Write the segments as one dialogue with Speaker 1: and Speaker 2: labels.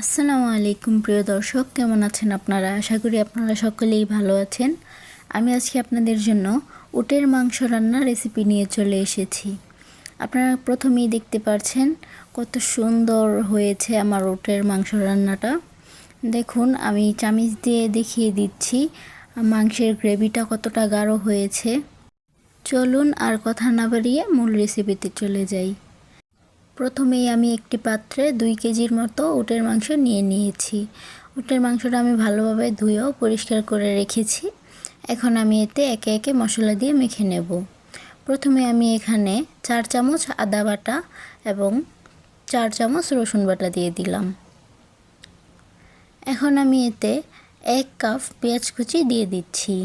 Speaker 1: আসসালামু আলাইকুম, প্রিয় দর্শক। কেমন আছেন আপনারা? আশা করি আপনারা সকলেই ভালো আছেন। আমি আজকে আপনাদের জন্য উটের মাংস রান্নার রেসিপি নিয়ে চলে এসেছি। আপনারা প্রথমেই দেখতে পাচ্ছেন কত সুন্দর হয়েছে আমার উটের মাংস রান্নাটা। দেখুন, আমি চামিচ দিয়ে দেখিয়ে দিচ্ছি, মাংসের গ্রেভিটা কতটা গাঢ় হয়েছে। চলুন আর কথা না বাড়িয়ে মূল রেসিপিতে চলে যাই। প্রথমেই আমি একটি পাত্রে দুই কেজির মতো উটের মাংস নিয়ে নিয়েছি। উটের মাংসটা আমি ভালোভাবে ধুয়েও পরিষ্কার করে রেখেছি। এখন আমি এতে একে একে মশলা দিয়ে মেখে নেব। প্রথমে আমি এখানে চার চামচ আদা বাটা এবং চার চামচ রসুন বাটা দিয়ে দিলাম। এখন আমি এতে এক কাপ পেঁয়াজ কুচি দিয়ে দিচ্ছি।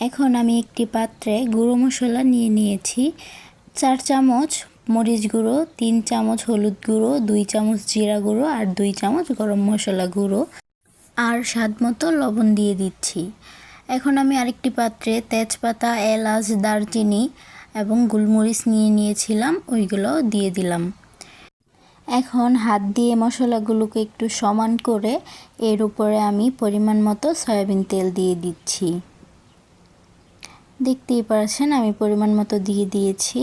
Speaker 1: এখন আমি একটি পাত্রে গুঁড়ো মশলা নিয়ে নিয়েছি। চার চামচ মরিচ গুঁড়ো, তিন চামচ হলুদ গুঁড়ো, দুই চামচ জিরা গুঁড়ো আর দুই চামচ গরম মশলা গুঁড়ো আর স্বাদ মতো লবণ দিয়ে দিচ্ছি। এখন আমি আরেকটি পাত্রে তেজপাতা, এলাচ, দারচিনি এবং গোলমরিচ নিয়ে নিয়েছিলাম, ওইগুলো দিয়ে দিলাম। এখন হাত দিয়ে মশলাগুলোকে একটু সমান করে এর উপরে আমি পরিমাণ মতো সয়াবিন তেল দিয়ে দিচ্ছি। দেখতেই পারছেন, আমি পরিমাণ মতো দিয়ে দিয়েছি।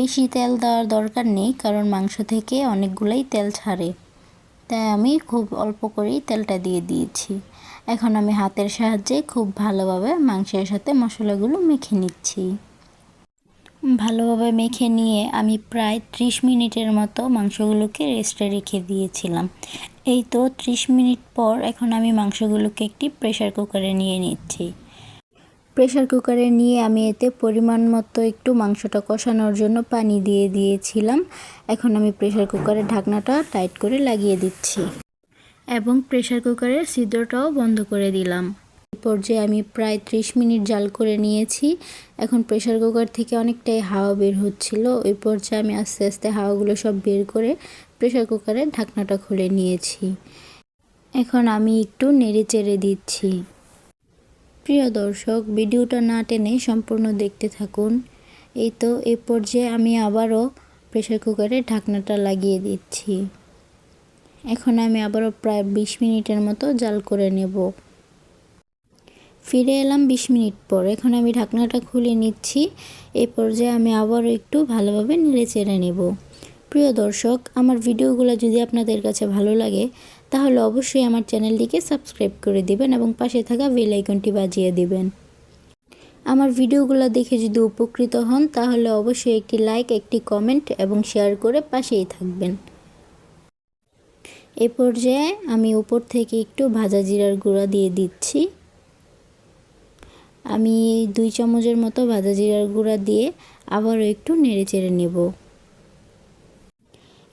Speaker 1: বেশি তেল দেওয়ার দরকার নেই, কারণ মাংস থেকে অনেকগুলোই তেল ছাড়ে। তাই আমি খুব অল্প করেই তেলটা দিয়ে দিয়েছি। এখন আমি হাতের সাহায্যে খুব ভালোভাবে মাংসের সাথে মশলাগুলো মেখে নিচ্ছি। ভালোভাবে মেখে নিয়ে আমি প্রায় ত্রিশ মিনিটের মতো মাংসগুলোকে রেস্টে রেখে দিয়েছিলাম। এই তো ত্রিশ মিনিট পর এখন আমি মাংসগুলোকে একটি প্রেশার কুকারে নিয়ে নিচ্ছি। প্রেশার কুকারে নিয়ে আমি এতে পরিমাণ মতো একটু মাংসটা কষানোর জন্য পানি দিয়ে দিয়েছিলাম। এখন আমি প্রেশার কুকারের ঢাকনাটা টাইট করে লাগিয়ে দিচ্ছি। এবং প্রেশার কুকারের ছিদ্রটাও বন্ধ করে দিলাম। পর্যায়ে আমি প্রায় ত্রিশ মিনিট জাল করে নিয়েছি। এখন প্রেশার কুকার থেকে অনেকটাই হাওয়া বের হচ্ছিল। ওই পর্যায়ে আমি আস্তে আস্তে হাওয়াগুলো সব বের করে প্রেশার কুকারের ঢাকনাটা খুলে নিয়েছি। এখন আমি একটু নেড়ে চেড়ে দিচ্ছি। প্রিয় দর্শক, ভিডিওটা না টেনে সম্পূর্ণ দেখতে থাকুন। এই তো, এ পর্যায়ে আমি আবারও প্রেশার কুকারে ঢাকনাটা লাগিয়ে দিচ্ছি। এখন আমি আবারও প্রায় বিশ মিনিটের মতো জাল করে নেব। ফিরে এলাম বিশ মিনিট পর। এখন আমি ঢাকনাটা খুলে নিচ্ছি। এই পর্যায়ে আমি আবারও একটু ভালোভাবে নেড়ে চেড়ে নেব। প্রিয় দর্শক, আমার ভিডিওগুলো যদি আপনাদের কাছে ভালো লাগে তাহলে অবশ্যই আমার চ্যানেলটিকে সাবস্ক্রাইব করে দিবেন এবং পাশে থাকা বেল আইকনটি বাজিয়ে দিবেন। আমার ভিডিওগুলো দেখে যদি উপকৃত হন, তাহলে অবশ্যই একটি লাইক, একটি কমেন্ট এবং শেয়ার করে পাশেই থাকবেন। এ পর্যায়ে আমি উপর থেকে একটু ভাজা জিরার গুঁড়া দিয়ে দিচ্ছি। আমি দুই চামচের মতো ভাজা জিরার গুঁড়া দিয়ে আবারও একটু নেড়ে চেড়ে নেব।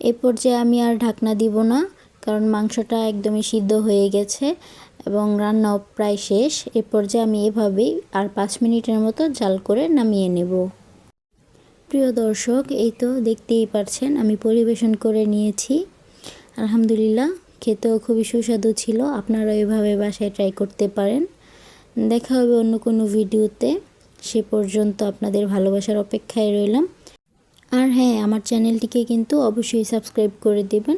Speaker 1: এ পর্যায়ে আমি আর ঢাকনা দিব না। কারণ মাংসটা একদমই সিদ্ধ হয়ে গেছে এবং রান্নাও প্রায় শেষ। এ পর্যায়ে আমি এভাবেই আর পাঁচ মিনিটের মতো জাল করে নামিয়ে নেব। প্রিয় দর্শক, এই তো দেখতেই পারছেন, আমি পরিবেশন করে নিয়েছি। আলহামদুলিল্লাহ, খেতেও খুবই সুস্বাদু ছিল। আপনারা এভাবে বাসায় ট্রাই করতে পারেন। দেখা হবে অন্য কোনো ভিডিওতে। সে পর্যন্ত আপনাদের ভালোবাসার অপেক্ষায় রইলাম। আর হ্যাঁ আমার চ্যানেলটিকে কিন্তু অবশ্যই সাবস্ক্রাইব করে দেবেন।